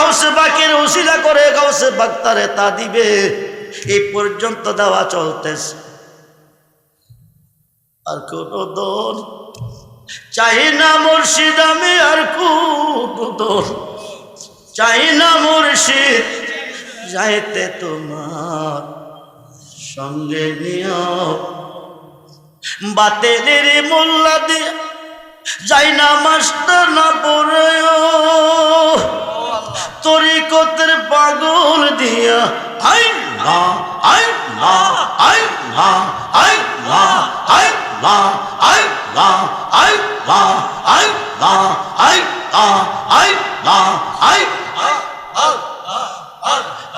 গাউসে বাকের উশিলা করে গাউসে বাক্তারে তা দিবে। এই পর্যন্ত দেওয়া চলতেছে। আর কোন দল চাই না মুর্শিদ আমি আর কোন চাই না মুর্শিদ যাইতে তোমার সঙ্গে নিও। বাতেলের মোল্লা দিয়ে যাই না মাস্টার না পড়ে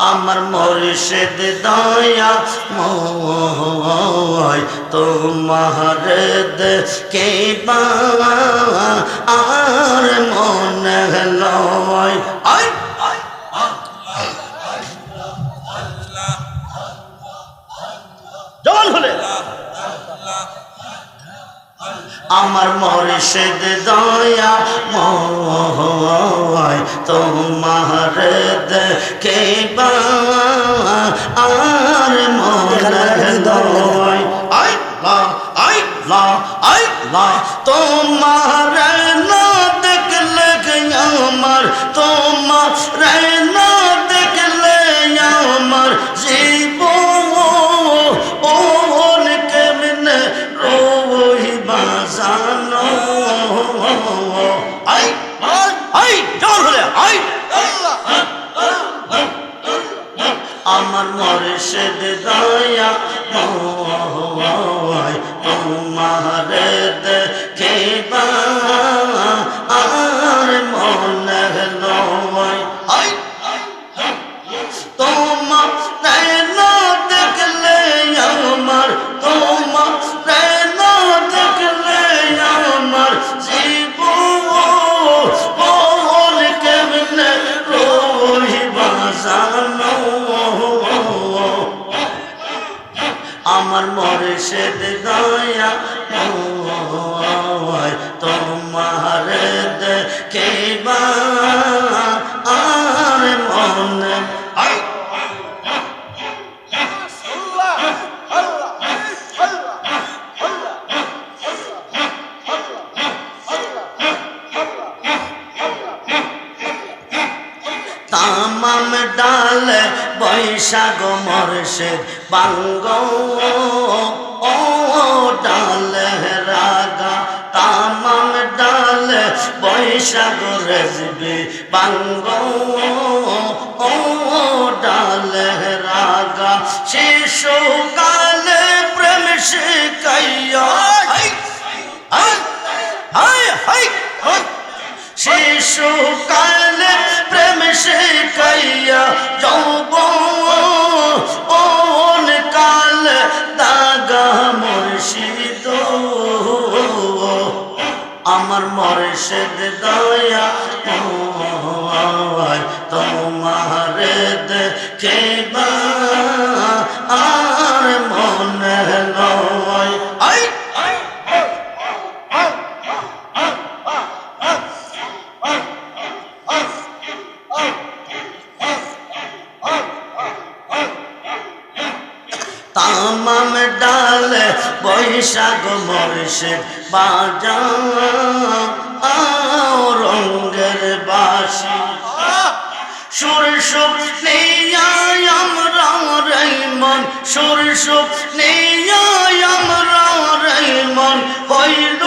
আমার মরিষেদ দয়া ময় তোমার কে আর মনে মরিষেদ দয়া ময় তোমার দেখে আর মনে দয় আই লা আই লা আই লা তোমার আর মনে আই তামাম ডাল বৈশাখ মরশে বাঙ্গ বৈশাখ রেজবে বাঙ্গ ও ডালে রাগা শিশুকালে প্রেম শিখাইয়া শিশুকালে প্রেম শিখাইয়া যৌ আমার মরে সে দয়া তোমারে দেখে আর মরে বৈশাখ মর্ষে বাজা রঙ্গের বাসি। সুরসুখ নেই আমরা মন সুরসুখ নেই রাম মন হইল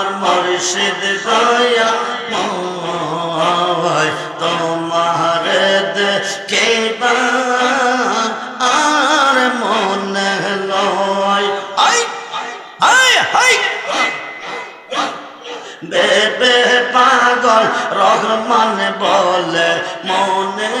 আমার মর্শিদ দয়া ময় তোমার কে আর মনে লয়। বেবে পাগল রহমান বলে মনে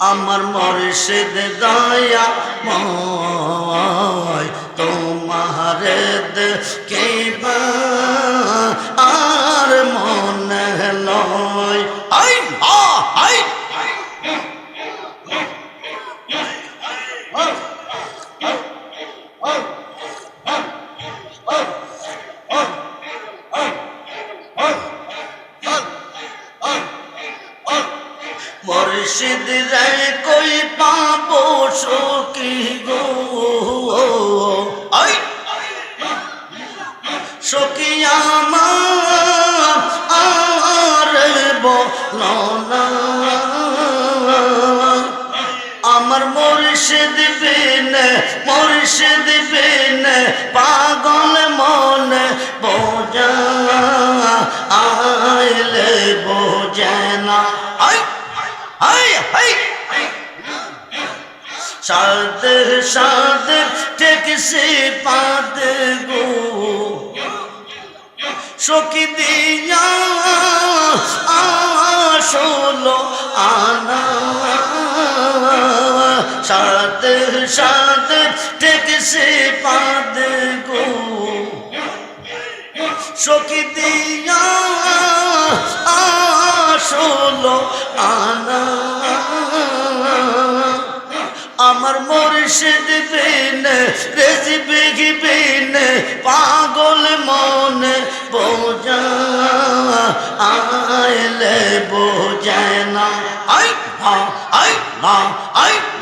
আমার মর্শিদ দয়া ময় তোমার কে আমার মুর্শিদ বিন মুর্শিদ বিন, পাগল মন, বোঝা আইলে বোঝে না। আই আই আই সাদ সাদ টেক সে পাদ গো। সখী দিয়া আসলো আনা। সাদ সাদ টেক সে পাদ গো। সখী দিয়া আসলো আনা। আমার মুর্শিদ বিন, রেজবি বিন, পাগল মন বোঝা, আইলে বোঝায় না। আই না আই না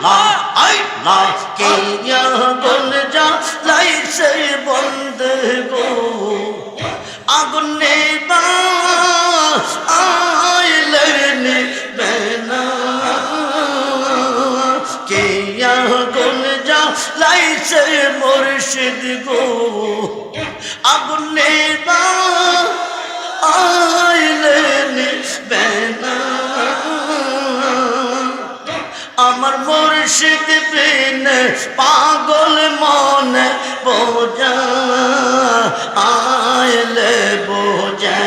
না আই না কে গুল যা লাইছে বন্ধ গো আগুন নেবা আইলে নিবেনা কে আগুন যা লাইছে মুর্শিদ গো আগুন নেবা আইলে নিবেনা আমার মুর্শিদ বিন পাগল মন বোঝা আয়লে বোঝে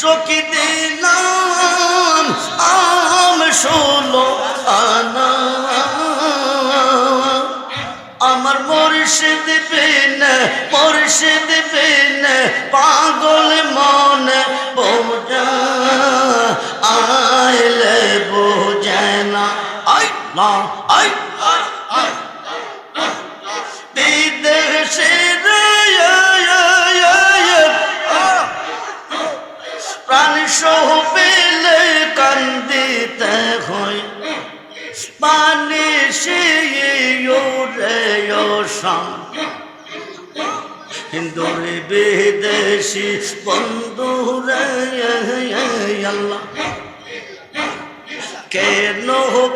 সখী দিলাম, আম ষোলো আনা। আমার মুর্শিদ বিন মুর্শিদ বিন, পাগল মন বোঝা। আইলে বোঝে না। আই না আই আই। সহ পেলে কান্দিতে হয় পানি সে হিন্দুরে বিদেশি বন্ধুরে আল্লাহ। কেন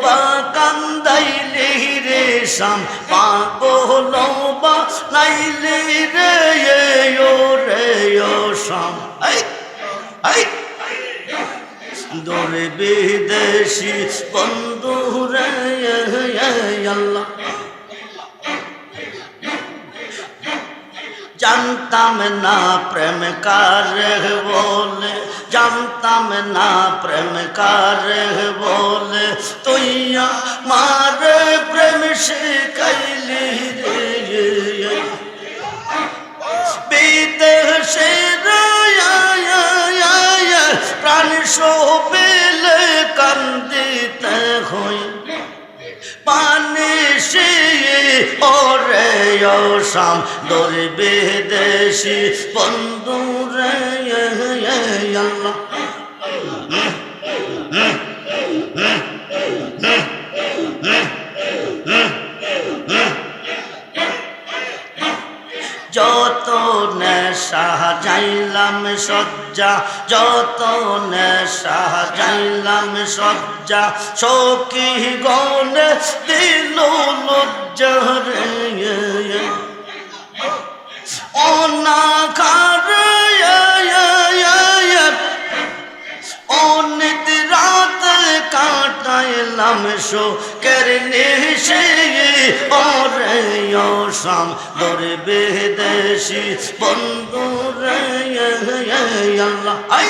বা কান্দাইলে রে শাম? পাগল বা নাইলে রে দূরে বিদেশি বন্ধু রে আল্লাহ। জানতাম না প্রেম কার বলে, জানতাম না প্রেম কার বলে। তুই মার প্রেম শিখাইলি প্রাণ শোবেলে কান্দিতে হই। পানি সে ওরে শাম দরবে দেশি বন্ধু আল্লাহ। যাইলাম সজ্জা যত নেশা জাইলাম সজ্জা সখী গনে দিল লজ্জা রে। কাটাইলাম শোকের নিশে ওরে শাম দরে বেদেশি বন্ধু রে আল্লাহ। আই।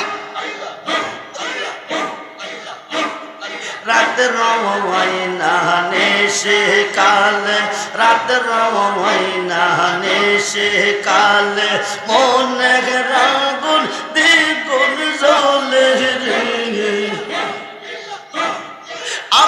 রাত রমাইনা নেশে কাল, রাত রমাইনা নেশে কাল, মনে রাগুন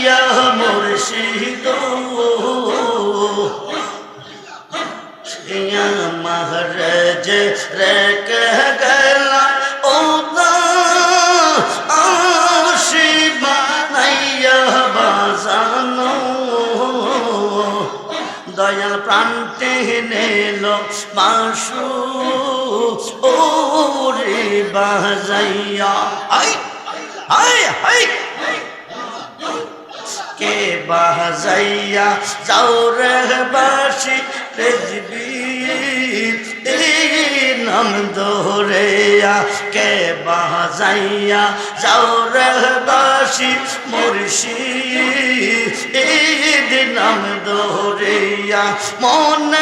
নাইয়া মুর্শিদ যে রেখে গেল ও না আশিবা নাইয়া বাজানো। দয়াল প্রান্তে নেল মাসু ও রে বাজাইয়া। আই! কে বাজাইয়া যাও রে বাসি রেজবি নাম দোরেয়া কে বাহাইয়া যাও রে বাসি মুর্শিদ। ঈদ নাম দোরেয়া মন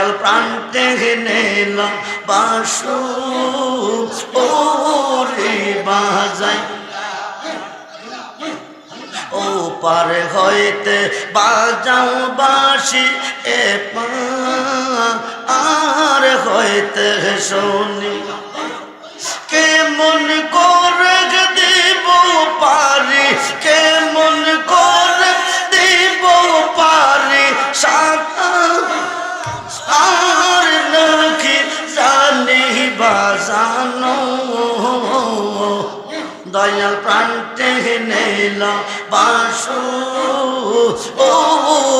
দয়াল প্রান্তে নেল বাসু ও রে বাজাই। ও পারে হইতে বাজাও বাসি, এ আর হইতে শুনি। কেমন দয়াল প্রান্তে নেল বাসু। ও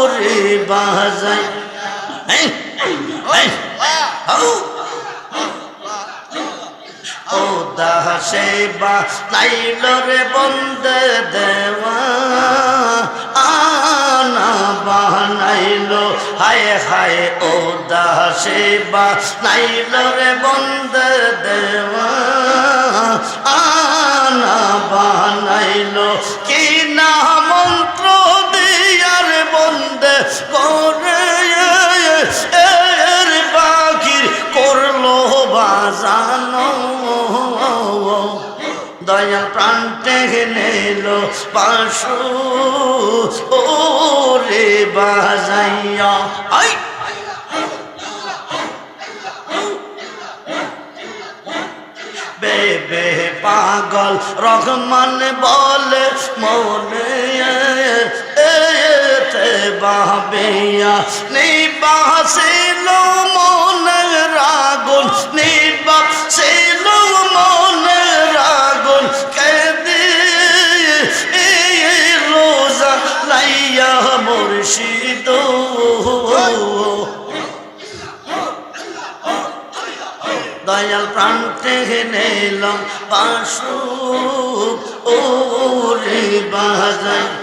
রে বাজাই। ও দাসে বা লাইল রে বন্দে দেওয়া। আনা বানাইলো। হায় হায়, ও দাসে বা লাইল রে বন্দে দেওয়া। আনা বানাইল কি না মন্ত্র দিয়ার বন্দে করে এর বাকির করল বাজানো। দয়া প্রান্তে নেল পাশু ও রে বাজাইয়া। আই! পাগল রহমান বলে মনে এ বাবিয়া নেই মনে প্রান্তে নেলাম পাশু ও রে বাজাই